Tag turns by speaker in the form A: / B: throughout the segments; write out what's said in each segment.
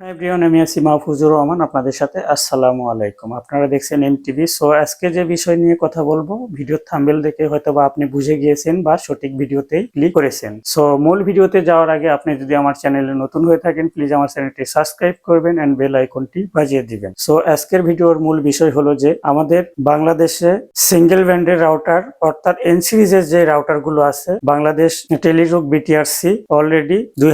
A: Everyone আমি আছি মাহফুজুর রহমান আপনাদের সাথে। আসসালামু আলাইকুম। আপনারা দেখছেন এমটিভি। সো আজকে যে বিষয় নিয়ে কথা বলব ভিডিও থাম্বেল দেখে হয়তো বা আপনি বুঝে গিয়েছেন বা সঠিক ভিডিওতেই ক্লিক করেছেন। সো মূল ভিডিওতে যাওয়ার আগে আপনি যদি আমার চ্যানেলে নতুন হয়ে থাকেন প্লিজ আমার চ্যানেলটি সাবস্ক্রাইব করবেন এন্ড বেল আইকনটি বাজিয়ে দিবেন। সো আজকের ভিডিওর মূল বিষয় হলো যে, আমাদের বাংলাদেশে সিঙ্গেল ব্যান্ডের রাউটার অর্থাৎ এন সিরিজের যে রাউটারগুলো আছে, বাংলাদেশ টেলিযোগ বিটিআরসি অলরেডি দুই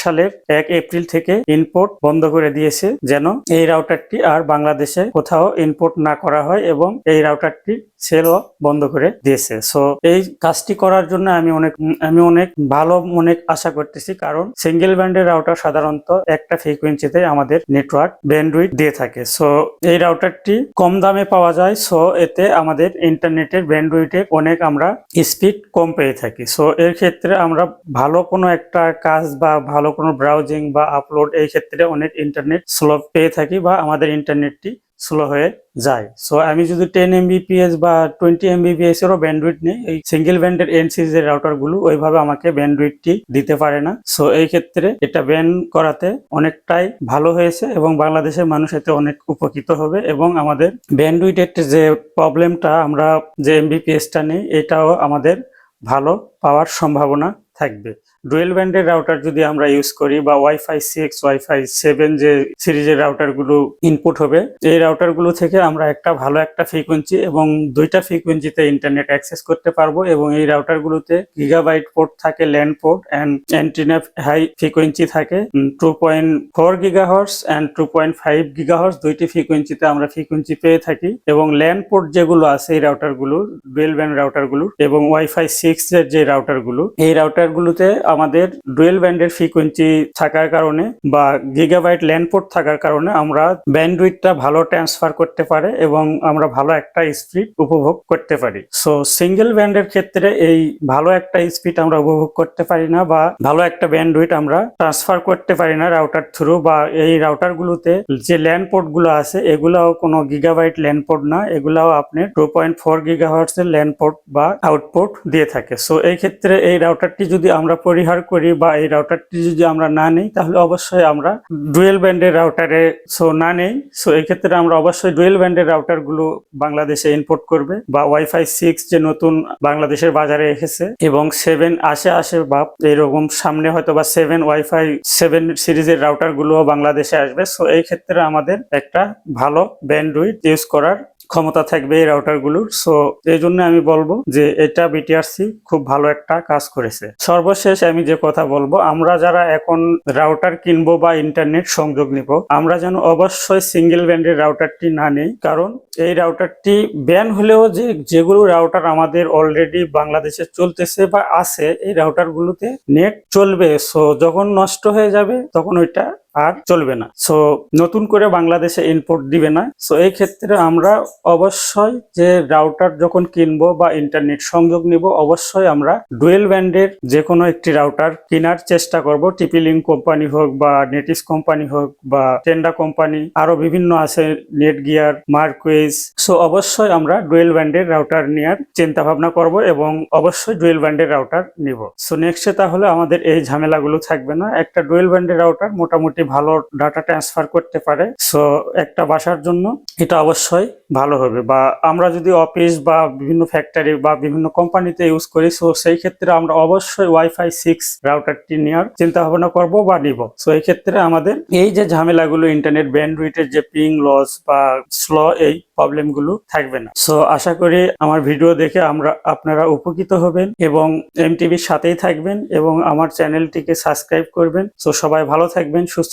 A: সালের এক এপ্রিল থেকে ইনপোর্ট বন্ধ করে দিয়েছে যেন এই রাউটারটি আর বাংলাদেশে কোথাও ইনপোর্ট না করা হয় এবং এই রাউটারটি সেলও বন্ধ করে দিয়েছে। সো এই কাজটি করার জন্য আমি অনেক আমি অনেক ভালো অনেক আশা করতেছি কারণ সিঙ্গেল ব্যান্ডের রাউটার সাধারণত একটা ফ্রিকোয়েন্সিতে আমাদের নেটওয়ার্ক ব্যান্ডউইথ দিয়ে থাকে। সো এই রাউটারটি কম দামে পাওয়া যায় সো এতে আমাদের ইন্টারনেটের ব্যান্ডউইথের অনেক আমরা স্পিড কম পেয়ে থাকি। সো এর ক্ষেত্রে আমরা ভালো কোনো একটা কাজ বা ভালো কোনো ব্রাউজিং বা আপলোড এই ক্ষেত্রে অনেক ইন্টারনেট স্লো পেয়ে থাকি বা আমাদের ইন্টারনেটটি স্লো হয়ে যায়। সো আমি যদি টেন এমবিপিএস বা টোয়েন্টি এমবিপিএস এরও ব্যান্ডউইথ নেই, এই সিঙ্গেল ব্যান্ডের এন রাউটারগুলো ওইভাবে আমাকে ব্যান্ডউইথটি দিতে পারে না। সো এই ক্ষেত্রে এটা ব্যান করাতে অনেকটাই ভালো হয়েছে এবং বাংলাদেশের মানুষ এতে অনেক উপকৃত হবে এবং আমাদের ব্যান্ডউইথের যে প্রবলেমটা আমরা যে এমবিপিএসটা নেই, এটাও আমাদের ভালো পাওয়ার সম্ভাবনা থাকবে। ডুয়েল ব্যান্ডের রাউটার যদি আমরা ইউজ করি বা ওয়াইফাই সিক্স ওয়াইফাই সেভেন যে সিরিজের রাউটারগুলো ইনপুট হবে, এই রাউটারগুলো থেকে আমরা একটা ভালো একটা ফ্রিকোয়েন্সি এবং দুইটা ফ্রিকোয়েন্সিতে ইন্টারনেট অ্যাক্সেস করতে পারব এবং এই রাউটার গুলোতে গিগাবাইট পোর্ট থাকে land port and antenna high frequency থাকে। Two point four gigahertz and two point five gigahertz দুইটি ফ্রিকোয়েন্সিতে আমরা ফ্রিকোয়েন্সি পেয়ে থাকি এবং ল্যান্ড পোর্ট যেগুলো আছে এই রাউটারগুলো ডুয়েল ব্যান্ড রাউটারগুলো এবং ওয়াইফাই সিক্স এর যে রাউটারগুলো এই রাউটার গুলোতে আমাদের ডুয়েল ব্যান্ডের ফ্রিকোয়েন্সি থাকার কারণে বা গিগাবাইট ল্যান্ডপোর্ট থাকার কারণে আমরা ব্যান্ডউইথটা ভালো ট্রান্সফার করতে পারে এবং আমরা ভালো একটা স্পিড উপভোগ করতে পারি। সো সিঙ্গেল ব্যান্ডের ক্ষেত্রে এই ভালো একটা স্পিড আমরা উপভোগ করতে পারি না বা ভালো একটা ব্যান্ডউইথ আমরা ট্রান্সফার করতে পারি না রাউটার থ্রু বা এই রাউটার গুলোতে যে ল্যান্ড পোর্টগুলো আছে, এগুলাও কোনো গিগাবাইট ল্যান্ড পোর্ট না, এগুলাও আপনি টু পয়েন্ট ফোর গিগাহার্টস এর ল্যান্ড পোর্ট বা আউটপুট দিয়ে থাকে। সো এই ক্ষেত্রে এই রাউটারটি যদি আমরা পরিহার করি বা এই রাউটারটি যদি আমরা না নেই, তাহলে অবশ্যই আমরা ডুয়েল ব্যান্ডের রাউটারে সো না নেই। সো এই ক্ষেত্রে আমরা অবশ্যই ডুয়েল ব্যান্ডের রাউটারগুলো বাংলাদেশে ইম্পোর্ট করবে বা ওয়াইফাই সিক্স যে নতুন বাংলাদেশের বাজারে এসেছে এবং সেভেন আসে আসে বা এরকম সামনে হয়তো বা সেভেন ওয়াইফাই সেভেন সিরিজের রাউটারগুলো বাংলাদেশে আসবে। সো এই ক্ষেত্রে আমাদের একটা ভালো ব্যান্ডউইথ ইউজ করার ক্ষমতা থাকবে এই রাউটারগুলোর। সো এই জন্য আমি বলব যে এটা বিটিআরসি খুব ভালো একটা কাজ করেছে। সর্বশেষ আমি যে কথা বলব, আমরা যারা এখন রাউটার কিনবো বা ইন্টারনেট সংযোগ নিব, আমরা যেন অবশ্যই সিঙ্গেল ব্যান্ডের রাউটারটি না নেই। কারণ এই রাউটারটি ব্যান হলেও যে, যেগুলো রাউটার আমাদের অলরেডি বাংলাদেশে চলতেছে বা আছে, এই রাউটার গুলোতে নেট চলবে। সো যখন নষ্ট হয়ে যাবে, তখন ওইটা আর চলবে না। সো নতুন করে বাংলাদেশে ইনপোর্ট দিবে না। সো এই ক্ষেত্রে আমরা অবশ্যই যে রাউটার যখন কিনবো বা ইন্টারনেট সংযোগ নিব, অবশ্যই আমরা ডুয়েল ব্যান্ডের যে কোনো একটি রাউটার কেনার চেষ্টা করব। টিপি লিঙ্ক কোম্পানি হোক বা নেটিস কোম্পানি হোক বা টেন্ডা কোম্পানি আরও বিভিন্ন আছে নেট গিয়ার মার্কুইজ সো অবশ্যই আমরা ডুয়েল ব্যান্ডের রাউটার নেওয়ার চিন্তা ভাবনা করব এবং অবশ্যই ডুয়েল ব্যান্ডের রাউটার নিব। সো নেক্সটে তাহলে আমাদের এই ঝামেলাগুলো থাকবে না। একটা ডুয়েল ব্যান্ডের রাউটার মোটামুটি ভালো ডাটা ট্রান্সফার করতে পারে। সো একটা বাসার জন্য এটা অবশ্যই ভালো হবে। বা আমরা যদি অফিস বা বিভিন্ন ফ্যাক্টরি বা বিভিন্ন কোম্পানিতে ইউজ করি সো সেই ক্ষেত্রে আমরা অবশ্যই ওয়াইফাই সিক্স রাউটারটি নেওয়ার চিন্তা ভাবনা করব বা নিব। সো এই ক্ষেত্রে আমাদের এই যে ঝামেলাগুলো ইন্টারনেট ব্যান্ডউইথের যে পিং লস বা স্লো এই প্রবলেমগুলো থাকবে না। সো আশা করি আমার ভিডিও দেখে আমরা, আপনারা উপকৃত হবেন এবং এমটিভির সাথেই থাকবেন এবং আমার চ্যানেলটিকে সাবস্ক্রাইব করবেন। সো সবাই ভালো থাকবেন, সুস্থ